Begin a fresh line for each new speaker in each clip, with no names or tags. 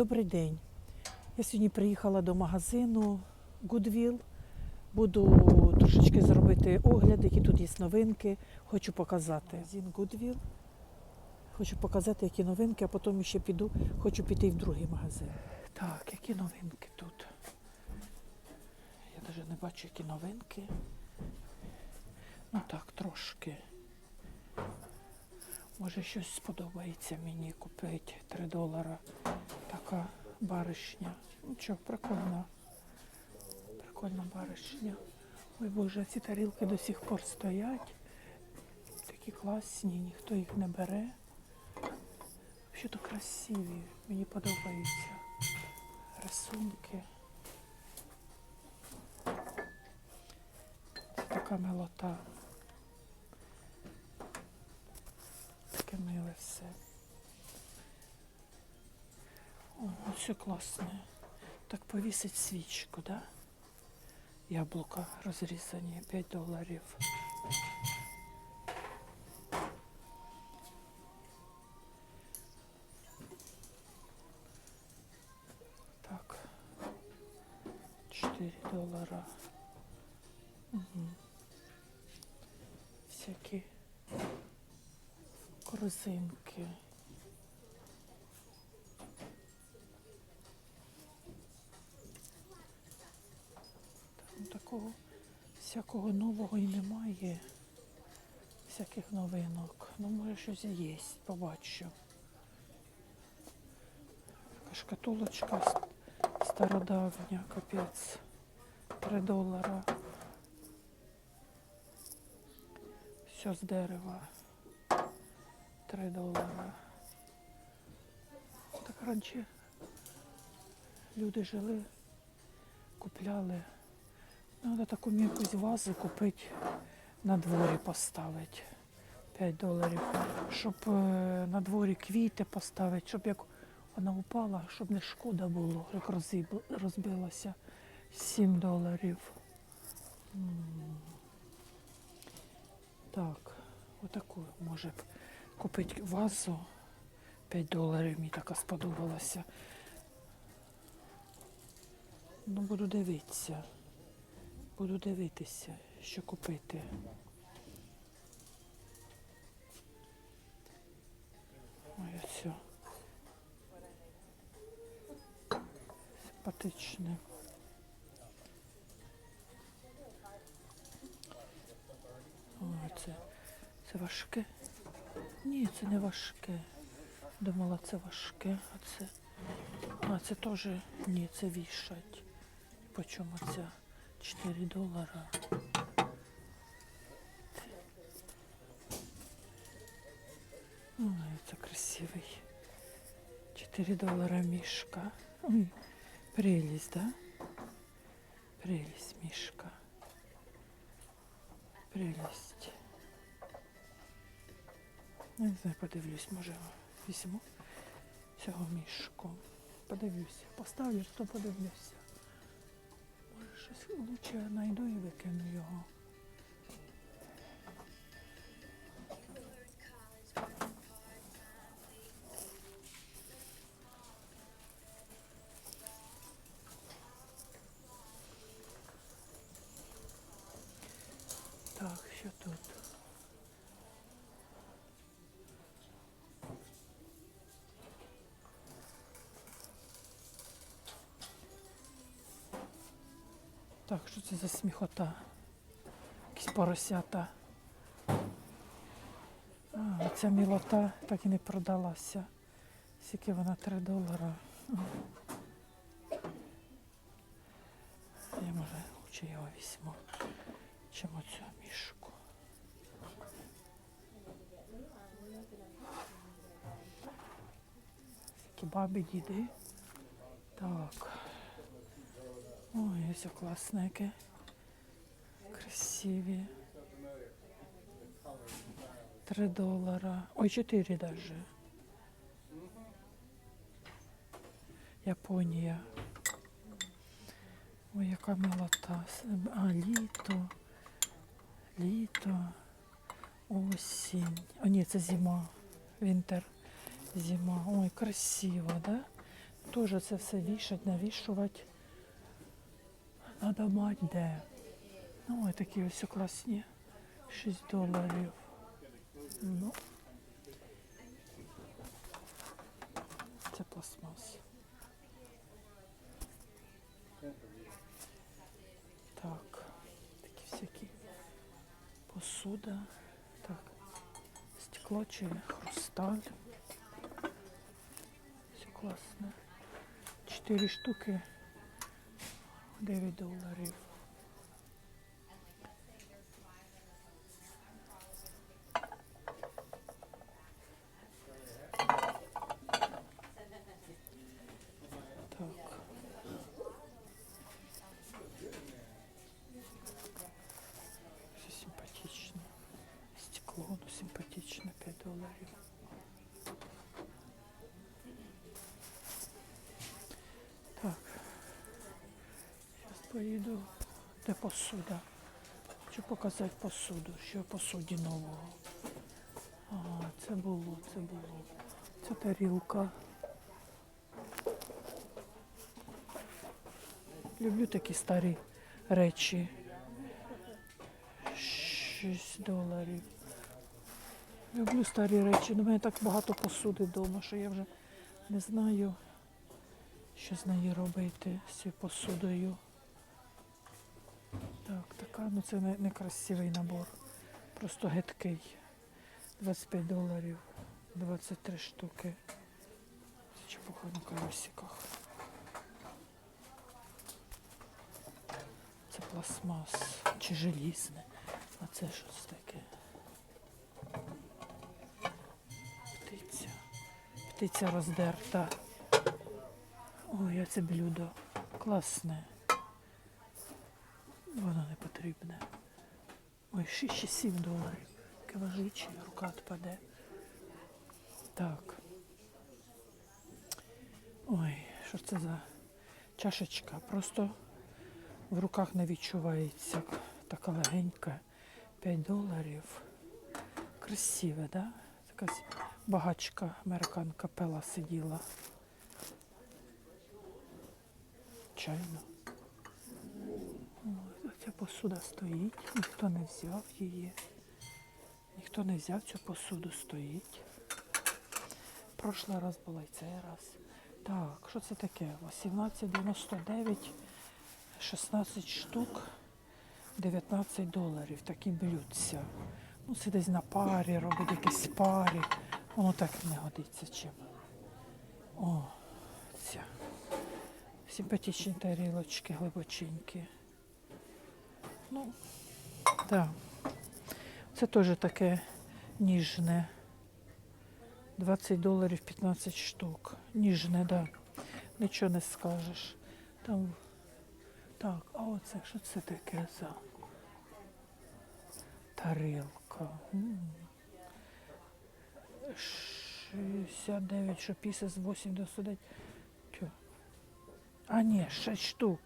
Добрий день. Я сьогодні приїхала до магазину Goodwill. Буду трошечки зробити огляд, які тут є новинки. Хочу показати. Магазин Goodwill. Хочу показати, які новинки, а потім ще піду, хочу піти в другий магазин. Так, які новинки тут? Я навіть не бачу, які новинки. Ну так, трошки. Може щось сподобається мені купити 3 долара. Така баришня. Нічого, прикольна. Прикольна баришня. Ой Боже, ці тарілки до сих пор стоять. Такі класні, ніхто їх не бере. Що то красиві, мені подобаються рисунки. Це така милота. Миле все. О, все класне. Так повісить свічку, да? Яблука розрізані 5 доларів. Корзинки. Там такого всякого нового і немає. Всяких новинок. Ну, може, щось є, побачу. Така шкатулочка стародавня, капець. 3 долара. Все з дерева. 3 долара. Так раніше люди жили, купляли. Треба таку якусь вазу купити, на дворі поставити. 5 доларів. Щоб е, на дворі квіти поставити, щоб як вона упала, щоб не шкода було, як розбилася. 7 доларів. Так, отаку може б купити вазу. 5 доларів мені така сподобалася. Ну, буду дивитися. Буду дивитися, що купити. Ой, все. Симпатичне. Ой, це, це важке. Ні, це не важке. Думала, це важке, а це. А, це теж ні, це вішать. По чому ця? 4 долара. Ой, це красивий. 4 долара мішка. Ой, прелість, да? Прелість мішка. Прелість. Я не знаю, подивлюсь, може візьму цього мішку. Подивлюся. Поставлю, то подивлюся. Може щось лучше знайду і викину його. Так, що це за сміхота? Якісь поросята. А, ця мілота так і не продалася. Скільки вона 3 долара. Я може лучше його візьму, чим оцю мішку. Такі бабі діди. Так. Ой, ось класне яке. Красиві. Три долара. Ой, чотири даже. Японія. Ой, яка милота. А, літо. Літо. Осінь. О, ні, це зима. Вінтер. Зима. Ой, красиво, да? Теж це все вішать, навішувати. Надо мати де. Ну, ось такі ось класні. 6 доларів. Ну. Це пластмас. Так, такі всякі посуда. Так, стекло чи хрусталь. Все класно. Чотири штуки. 9 доларів. Де посуда? Хочу показати посуду, що посуді нового. Ага, це було, це було. Це тарілка. Люблю такі старі речі. 6 доларів. Люблю старі речі. У мене так багато посуди вдома, що я вже не знаю, що з нею робити з цією посудою. Так, така, ну це не, не красивий набор. Просто гидкий. 25 доларів, 23 штуки. Чепуха на колесиках. Це пластмас чи желізне. А це щось таке. Птиця. Птиця роздерта. Ой, а це блюдо. Класне. Воно не потрібне. Ой, 6 чи 7 доларів. Таке важиче, рука відпаде. Так. Ой, що це за чашечка? Просто в руках не відчувається. Така легенька. 5 доларів. Красиве, да? Якась багачка американка пела сиділа. Чайно. Ця посуда стоїть, ніхто не взяв її. Ніхто не взяв цю посуду стоїть. Прошлий раз була і цей раз. Так, що це таке? 18,99, 16 штук, 19 доларів. Такі блюдця. Ну, це десь на парі, робить якісь парі. Воно так не годиться чим. О, ця. Симпатичні тарілочки, глибоченькі. Ну, так. Це теж таке ніжне. 20 доларів 15 штук. Ніжне, да. Нічого не скажеш. Там. Так, а оце що це таке за тарілка? М. 69, що після з 8 до 109. Тьо. А ні, 6 штук.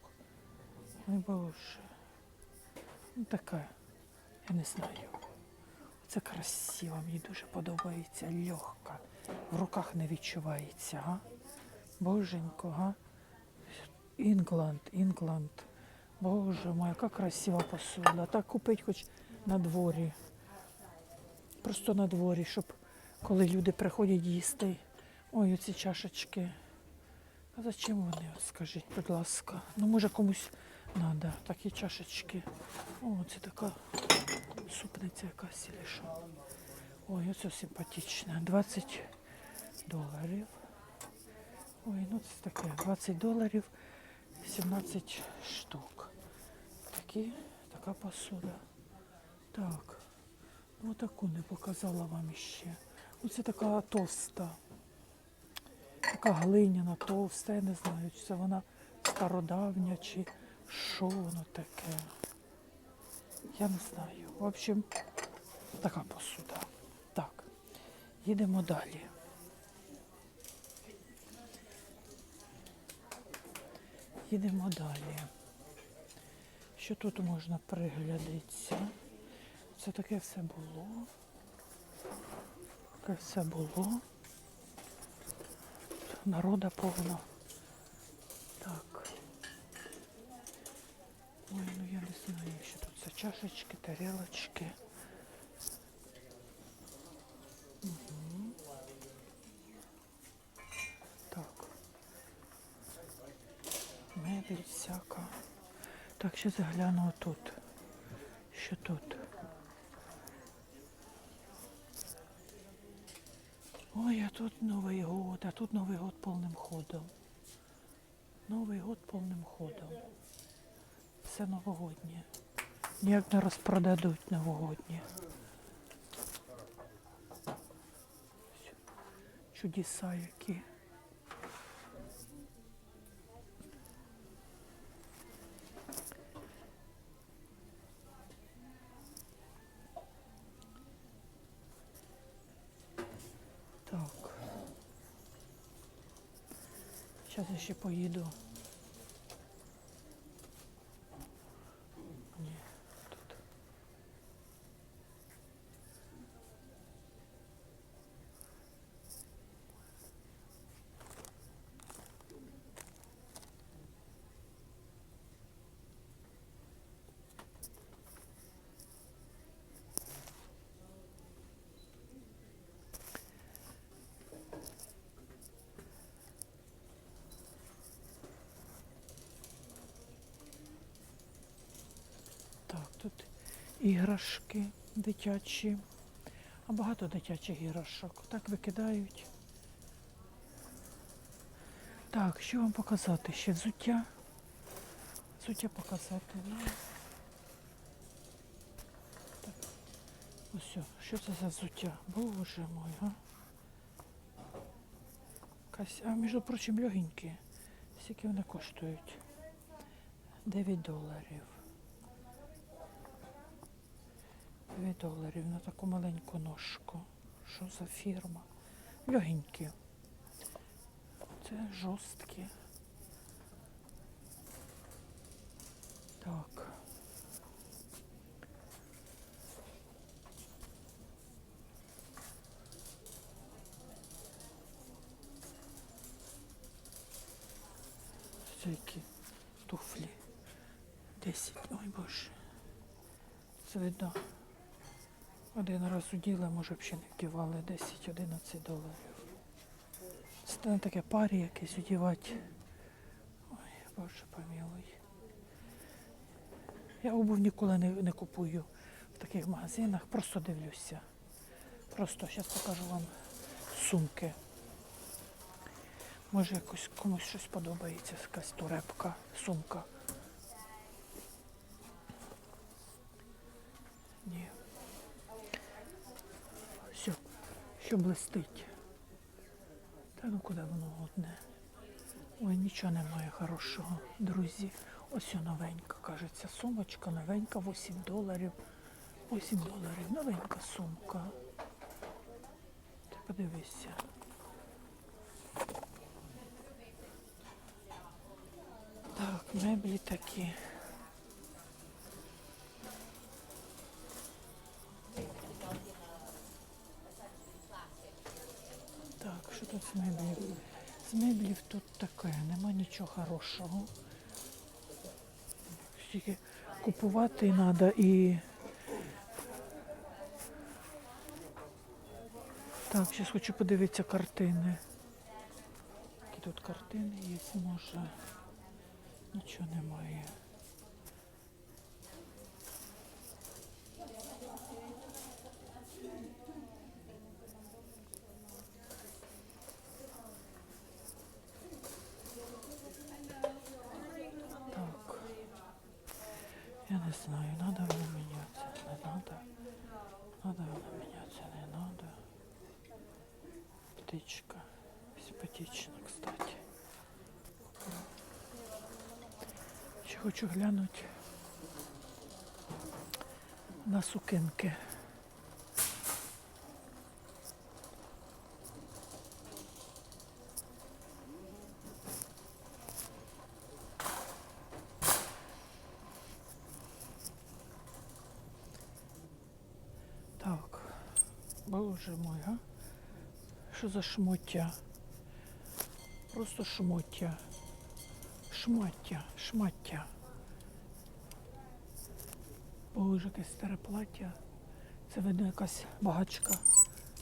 Ой, Боже. Ну така, я не знаю. Це красиво, мені дуже подобається, легка. В руках не відчувається, га? Боженько, га? Інгланд, Інгланд. Боже мой, яка красива посуда. Так купить хоч на дворі. Просто на дворі, щоб коли люди приходять їсти. Ой, оці чашечки. А зачем вони, скажіть, будь ласка? Ну, може комусь треба такі чашечки. О, це така супниця якась що. Ой, оце симпатичне. 20 доларів. Ой, ну це таке. 20 доларів, 17 штук. Такі, така посуда. Так. Ну таку не показала вам іще. Оце така товста. Така глиняна, товста, я не знаю, чи це вона стародавня, чи що воно таке. Я не знаю. В общем, така посуда. Так, їдемо далі. Їдемо далі. Що тут можна приглядатися? Це таке все було. Таке все було. Народа повно. Ой, ну я не знаю, що тут за чашечки, тарелочки. Так. Мебель всяка. Так, ще загляну тут. Що тут? Ой, а тут Новий год, а тут Новий год повним ходом. Новий год повним ходом. Все новогоднє. Ніяк не розпродадуть новогоднє. Чудеса які. Так. Зараз ще поїду. Ні, тут. Так, тут іграшки дитячі. А багато дитячих іграшок. Так викидають. Так, що вам показати? Ще взуття. Взуття показати. Так. Ось, що це за взуття? Боже мой, а? Якась- А, між прочим, легенькі. Скільки вони коштують? 9 доларів. 9 доларів на таку маленьку ножку. Що за фірма? Легенькі. Це жорсткі. Так. Це які туфлі. 10. Ой боже. Це видно. Один раз уділи, може б ще не вдівали 10-11 доларів. Це не таке парі якесь одівати. Ой, боже помілуй. Я обув ніколи не, не купую в таких магазинах, просто дивлюся. Просто зараз покажу вам сумки. Може якось комусь щось подобається, якась турепка, сумка. Ні. Все, що блистить. Та ну куди воно одне? Ой, нічого немає хорошого, друзі. Ось новенька, кажеться, сумочка новенька, 8 доларів. 8 доларів, новенька сумка. Ти подивися. Так, меблі такі. Що з меблів? З меблів тут таке, нема нічого хорошого. Тільки купувати треба і. Так, зараз хочу подивитися картини. Які тут картини є, може. Нічого немає. Так. Я не знаю, надо воно мінятися, не надо. Надо воно мінятися, не надо. Птичка. Симпатична, кстати. Ще хочу глянути на сукенки. Так, боже мой, а? Що за шмоття? Просто шмоття. Шмаття, шмаття. Боже, яке старе плаття. Це видно якась багачка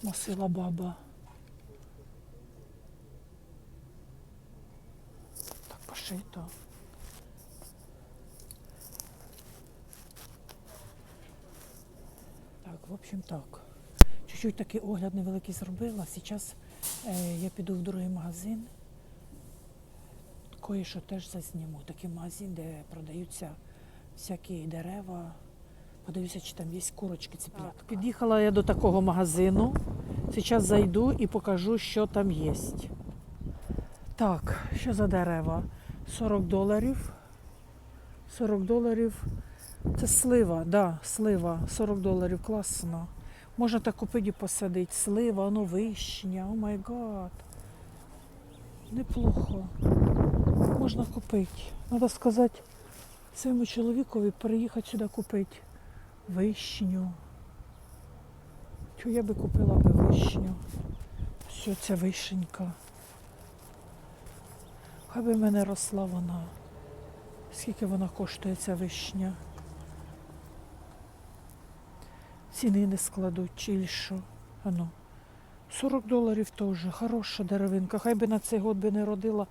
носила баба. Так пошито. Так, в общем так. Чуть-чуть такий огляд невеликий зробила. Зараз е, я піду в другий магазин. Кое-що теж зазніму. Такий магазин, де продаються всякі дерева. Подивлюся, чи там є курочки, цеплятка. Під'їхала я до такого магазину. Зараз зайду і покажу, що там є. Так, що за дерева? 40 доларів. 40 доларів. Це слива, да, слива. 40 доларів, класно. Можна так купити і посадити. Слива, ну вишня, о май гад. Неплохо. Можна купити. Треба сказати своєму чоловікові приїхати сюди купити вишню. Чу я би купила би вишню. Що ця вишенька. Хай би в мене росла вона. Скільки вона коштує ця вишня? Ціни не складуть, чи що. Ану. 40 доларів теж. Хороша деревинка. Хай би на цей год би не родила,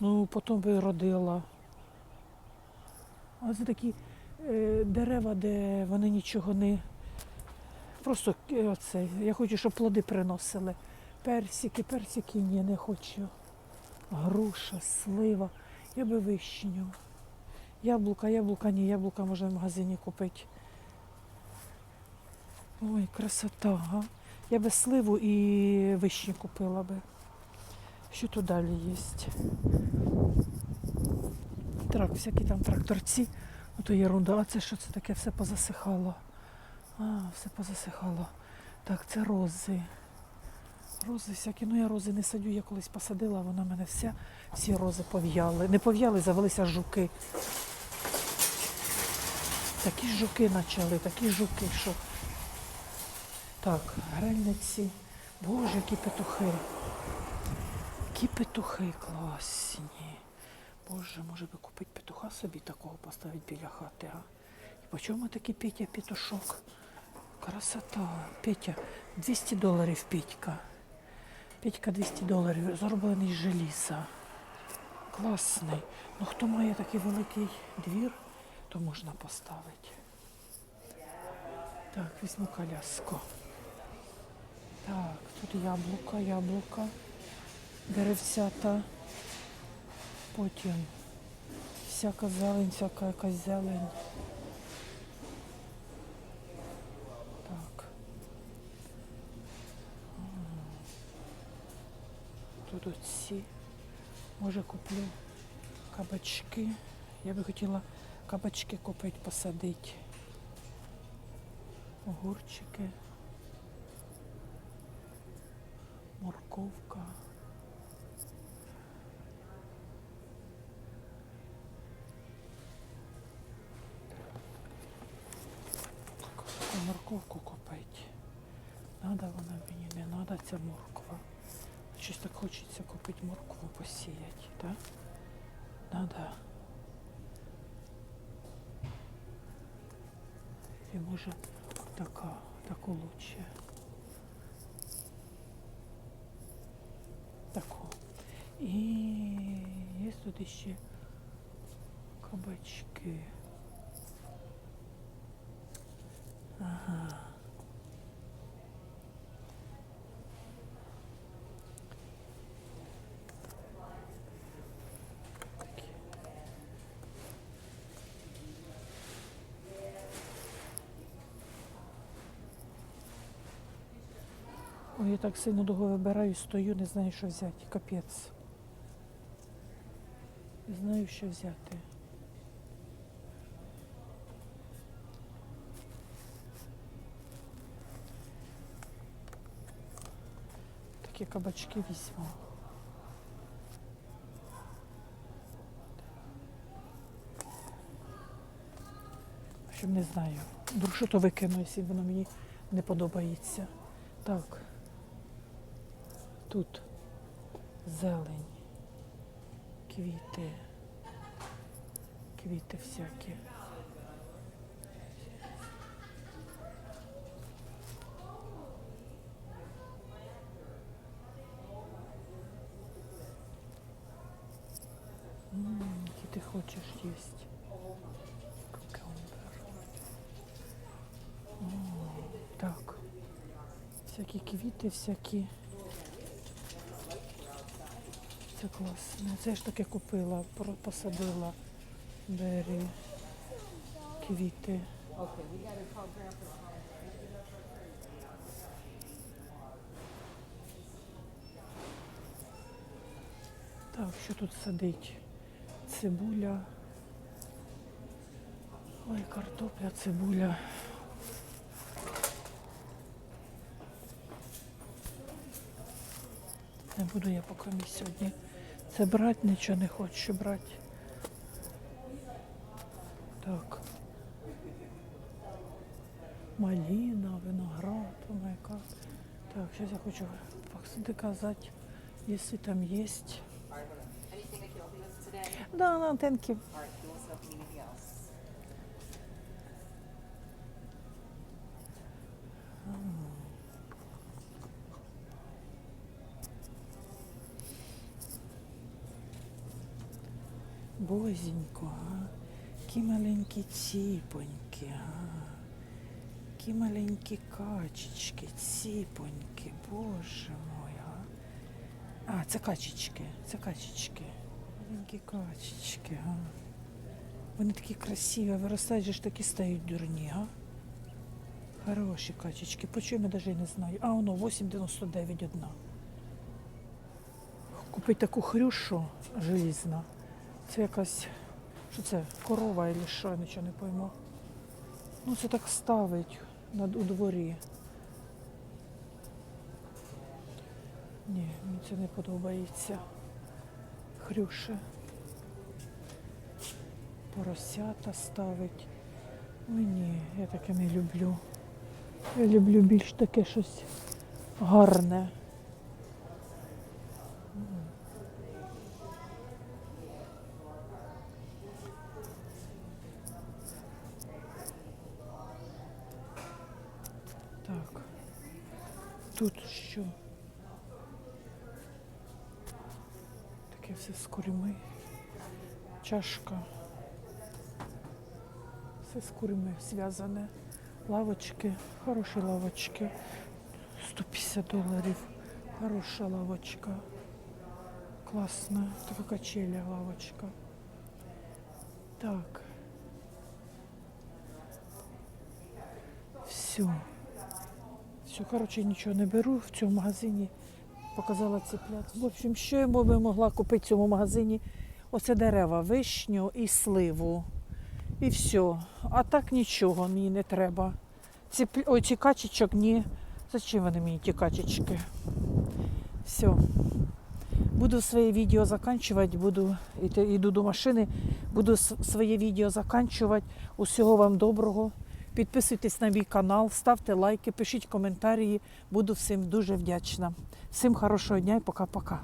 ну потім би родила. А це такі е, дерева, де вони нічого не. Просто е, оце. Я хочу, щоб плоди приносили. Персики, персики ні, не хочу. Груша, слива. Я би вишню. Яблука, яблука, ні, яблука можна в магазині купити. Ой, красота, га. Я би сливу і вишню купила би. Що тут далі є? Трак, всякі там тракторці. Ото ерунда. А це що це таке? Все позасихало. А, все позасихало. Так, це рози. Рози всякі. Ну я рози не садю, я колись посадила, вона мене вся, всі рози пов'яли. Не пов'яли, завелися жуки. Такі жуки почали, такі жуки, що. Так, грельниці. Боже, які петухи. Які петухи класні. Боже, може би купити петуха собі такого поставити біля хати, а? І по чому такий Петя петушок? Красота. Петя, 200 доларів Петька. Петька 200 доларів, зроблений з желіза. Класний. Ну хто має такий великий двір, то можна поставити. Так, візьму коляску. Так, тут яблука, яблука, деревцята. Потім всяка зелень, всяка якась зелень. Так. Тут оці. Може куплю кабачки. Я би хотіла кабачки купити, посадити. Огурчики. Морковка. Морковку купити. Надо вона мені, не надо ця морква. Щось так хочеться купити моркву посіяти, так? Надо. І може така, таку лучше. Таку. І є тут ще кабачки. Ага. Ой, я так сильно довго вибираю, стою, не знаю, що взяти. Капець. Не знаю, що взяти. Такі кабачки візьму. Общем, не знаю. Що то викину, якщо воно мені не подобається. Так. Тут зелень, квіти, квіти всякі. Які ти хочеш їсти? Так, всякі квіти, всякі. Це класно. Це я ж таке купила, посадила бері, квіти. Так, що тут садить? Цибуля. Ой, картопля, цибуля. Не буду я поки сьогодні це брати, нічого не хочу брати. Так. Маліна, виноград, о май. Так, зараз я хочу доказати, якщо там є. Да, да, thank Бозінько, а? Які маленькі ціпоньки, а? Які маленькі качечки, ціпоньки, боже мой, а? А, це качечки, це качечки. Маленькі качечки, а? Вони такі красиві, виростають же ж такі стають дурні, а? Хороші качечки. По чому я навіть не знаю. А, воно 8,99 одна. Купити таку хрюшу желізна. Це якась, що це, корова або що, я нічого не пойму. Ну, це так ставить у дворі. Ні, мені це не подобається. Хрюше. Поросята ставить. Ой ні, я таке не люблю. Я люблю більш таке щось гарне. Так. Тут що? Таке все з курми. Чашка. Все з курми зв'язане. Лавочки, хороші лавочки. 150 доларів. Хороша лавочка. Класна. Така качеля лавочка. Так. Все. Все, коротше, нічого не беру в цьому магазині. Показала цеплят. В общем, що я би могла купити в цьому магазині? Оце дерева, вишню і сливу. І все. А так нічого мені не треба. Ці, ой, ці качечок ні. Зачем вони мені ті качечки? Все. Буду своє відео заканчувати, буду йти, йду до машини, буду своє відео заканчувати. Усього вам доброго. Підписуйтесь на мій канал, ставте лайки, пишіть коментарі. Буду всім дуже вдячна. Всім хорошого дня і пока-пока.